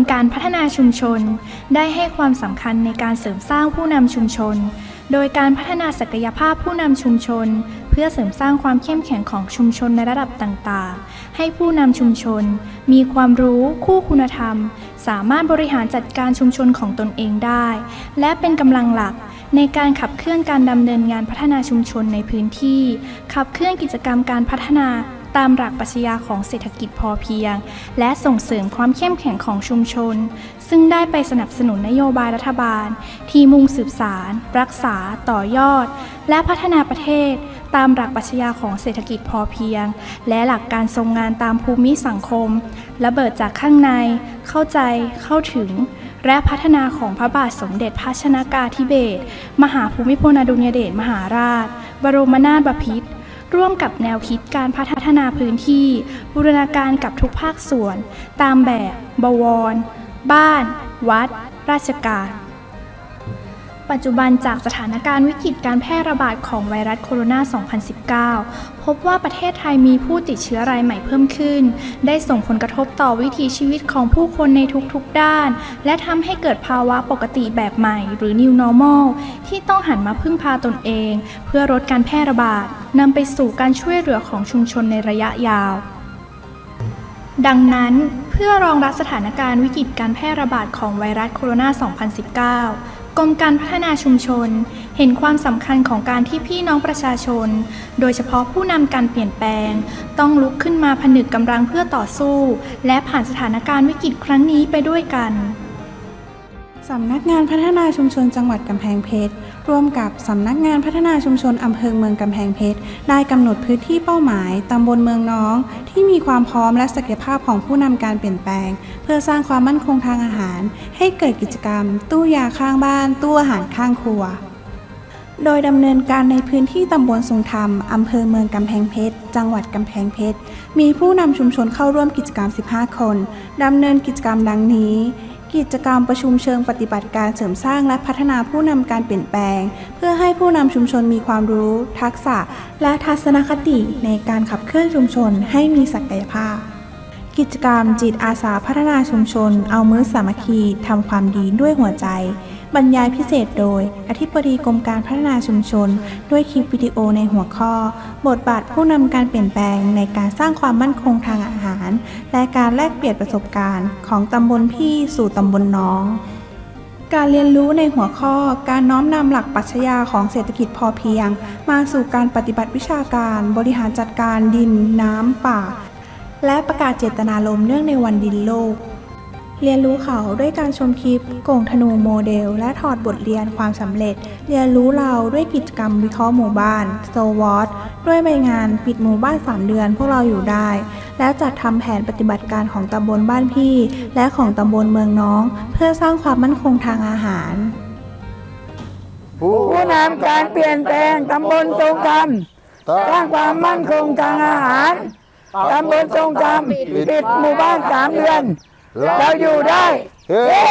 มการพัฒนาชุมชน ได้ให้ความสำคัญในการเสริมสร้างผู้นำชุมชน โดยการพัฒนาศักยภาพผู้นำชุมชน เพื่อเสริมสร้างความเข้มแข็งของชุมชนในระดับต่างๆ ให้ผู้นำชุมชน มีความรู้คู่คุณธรรม สามารถบริหารจัดการชุมชนของตนเองได้ และเป็นกำลังหลักในการขับเคลื่อนการดำเนินงานพัฒนาชุมชนในพื้นที่ ขับเคลื่อนกิจกรรมการพัฒนา ตามหลักปรัชญาของเศรษฐกิจพอเพียง และส่งเสริมความเข้มแข็งของชุมชน ซึ่งได้ไปสนับสนุนนโยบายรัฐบาล ที่มุ่งสืบสาร รักษา ต่อยอด และพัฒนาประเทศ ตามหลักปรัชญาของเศรษฐกิจพอเพียง และหลักการทรงงานตามภูมิสังคม ระเบิดจากข้างใน เข้าใจ เข้าถึง และพัฒนาของพระบาทสมเด็จพระชนากาธิเบศรมหาภูมิพลอดุลยเดชมหาราช บรมนาถบพิตร ร่วมกับแนวคิดการพัฒนาพื้นที่ บูรณาการกับทุกภาคส่วน ตามแบบ บวร บ้าน วัด ราชการ ปัจจุบันจากสถานการณ์วิกฤตการแพร่ระบาดของไวรัสโคโรนา 2019 พบว่าประเทศไทยมีผู้ติดเชื้อรายใหม่เพิ่มขึ้น ได้ส่งผลกระทบต่อวิถีชีวิตของผู้คนในทุกๆด้าน และทำให้เกิดภาวะปกติแบบใหม่ หรือ New Normal ที่ต้องหันมาพึ่งพาตนเอง เพื่อลดการแพร่ระบาดนำไปสู่การช่วยเหลือของชุมชนในระยะยาว ดังนั้นเพื่อรองรับสถานการณ์วิกฤตการแพร่ระบาดของไวรัสโคโรนา 2019 รมการพัฒนาชุมชน เห็นความสำคัญของการที่พี่น้องประชาชน โดยเฉพาะผู้นำการเปลี่ยนแปลง ต้องลุกขึ้นมาผนึกกำลังเพื่อต่อสู้ และผ่านสถานการณ์วิกฤตครั้งนี้ไปด้วยกัน สำนักงานพัฒนาชุมชนจังหวัดกำแพงเพชรร่วมกับสำนักงานพัฒนาชุมชนอำเภอเมืองกำแพงเพชรได้กำหนดพื้นที่เป้าหมายตำบลเมืองน้อง ที่มีความพร้อมและศักยภาพของผู้นำการเปลี่ยนแปลง เพื่อสร้างความมั่นคงทางอาหาร ให้เกิดกิจกรรม ตู้ยาข้างบ้าน ตู้อาหารข้างครัว โดยดำเนินการในพื้นที่ตำบลทรงธรรมอำเภอเมืองกำแพงเพชรจังหวัดกำแพงเพชรมีผู้นำชุมชนเข้าร่วมกิจกรรม 15 คนดำเนินกิจกรรมดังนี้ กิจกรรมประชุมเชิงปฏิบัติการเสริมสร้างและพัฒนาผู้นำการเปลี่ยนแปลง เพื่อให้ผู้นำชุมชนมีความรู้ ทักษะ และทัศนคติในการขับเคลื่อนชุมชนให้มีศักยภาพ กิจกรรมจิตอาสาพัฒนาชุมชน เอามือสามัคคีทำความดีด้วยหัวใจ บรรยายพิเศษโดย อธิบดีกรมการพัฒนาชุมชน ด้วยคลิปวิดีโอในหัวข้อ บทบาทผู้นำการเปลี่ยนแปลงในการสร้างความมั่นคงทางอา และการแลกเปลี่ยนประสบการณ์ ของตำบลพี่สู่ตำบลน้อง การเรียนรู้ในหัวข้อการน้อมนำหลักปรัชญาของเศรษฐกิจพอเพียง มาสู่การปฏิบัติวิชาการ บริหารจัดการดิน น้ำป่า และประกาศเจตนารมณ์เนื่องในวันดินโลกเรียนรู้เขาด้วยการชมคลิปโก่งธนูโมเดล และถอดบทเรียนความสำเร็จ เรียนรู้เราด้วยกิจกรรมวิเคราะห์หมู่บ้านโซวอตด้วยใบงานปิดหมู่บ้าน 3 เดือนพวกเราอยู่ได้ และจัดทำแผนปฏิบัติการของตำบลบ้านพี่ และของตำบลเมืองน้อง เพื่อสร้างความมั่นคงทางอาหารผู้นำการเปลี่ยนแปลงตำบลทรงธรรมสร้างความมั่นคงทางอาหารตำบลทรงธรรมปิดหมู่บ้านสามเดือน เราอยู่ได้เฮ้